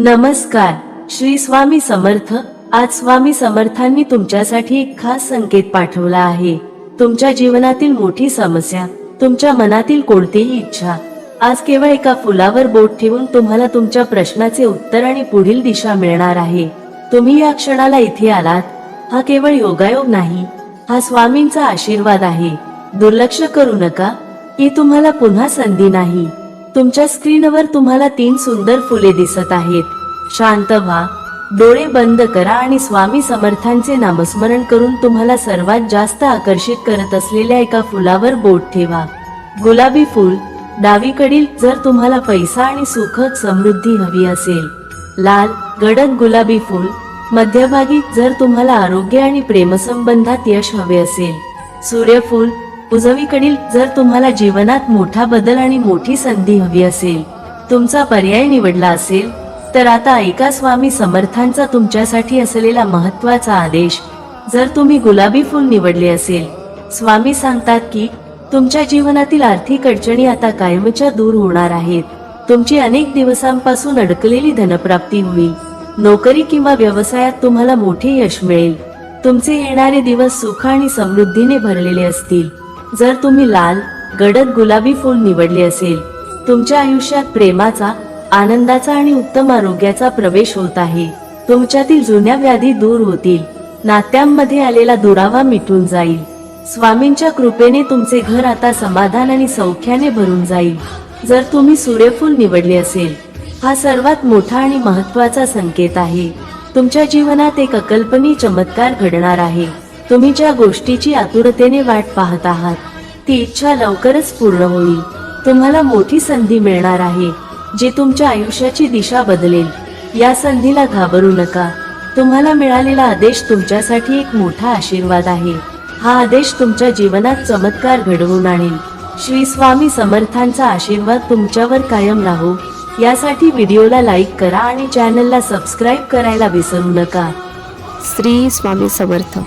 नमस्कार. श्री स्वामी समर्थ आज स्वामी समर्थांनी तुमच्यासाठी एक खास संकेत पाठवला आहे. तुमच्या जीवनातील मोठी समस्या तुमच्या मनातील कोणतीही इच्छा आज केवळ एका फुलावर बोट ठेवून तुम्हाला तुमच्या प्रश्नाचे उत्तर आणि पुढील दिशा मिळणार आहे. तुम्ही या क्षणाला इथे आलात. हा केवळ योगायोग नाही हा स्वामींचा आशीर्वाद आहे. दुर्लक्ष करू नका ही तुम्हाला पुन्हा संधी नाही. तुमच्या स्क्रीनवर तुम्हाला तीन सुंदर फुले दिसत आहेत. शांत व्हा. डोळे बंद करा आणि स्वामी समर्थांचे नामस्मरण करून तुम्हाला सर्वात जास्त आकर्षित करत असलेल्या एका फुलावर बोट ठेवा. गुलाबी फूल डावीकडील जर तुम्हाला पैसा आणि सुखद समृद्धी हवी असेल. लाल गडद गुलाबी फूल मध्यभागी जर तुम्हाला आरोग्य आणि प्रेमसंबंधात यश हवे असेल. सूर्यफूल उजवीकडील जर तुम्हाला जीवनात मोठा बदल आणि मोठी संधी हवी असेल तुमचा पर्याय निवडला असेल तर आता ऐका स्वामी समर्थांचा तुमच्यासाठी असलेला महत्त्वाचा आदेश. जर तुम्ही गुलाबी फुल निवडले असेल स्वामी सांगतात की तुमच्या जीवनातील आर्थिक अडचणी आता कायमच्या दूर होणार आहेत. तुमची अनेक दिवसांपासून अडकलेली धनप्राप्ती होईल. नोकरी किंवा व्यवसायात तुम्हाला मोठे यश मिळेल. तुमचे येणारे दिवस सुख आणि समृद्धीने भरलेले असतील. जर तुम्ही लाल गडद गुलाबी फूल निवडले असेल तुमच्या आयुष्यात प्रेमाचा आनंदाचा आणि उत्तम आरोग्याचा प्रवेश होत आहे. तुमच्यातील जुन्या व्याधी दूर होतील. नात्यांमध्ये आलेला दुरावा मिटून जाईल. स्वामींच्या कृपेने तुमचे घर आता समाधान आणि सौख्याने भरून जाईल. जर तुम्ही सूर्यफूल निवडले असेल हा सर्वात मोठा आणि महत्त्वाचा संकेत आहे. तुमच्या जीवनात एक अकल्पनीय चमत्कार घडणार आहे. तुम्ही ज्या गोष्टीची आतुरतेने वाट पाहत आहात ती इच्छा लवकरच पूर्ण होईल. तुम्हाला मोठी संधी मिळणार आहे जी तुमच्या आयुष्याची दिशा बदलेल. या संधीला घाबरू नका. तुम्हाला मिळालेला आदेश तुमच्यासाठी एक मोठा आशीर्वाद आहे. हा आदेश तुमच्या जीवनात चमत्कार घडवून आणेल. श्री स्वामी समर्थांचा आशीर्वाद तुमच्यावर कायम राहो. यासाठी व्हिडिओला लाईक करा आणि चॅनलला सबस्क्राईब करायला विसरू नका. श्री स्वामी समर्थ.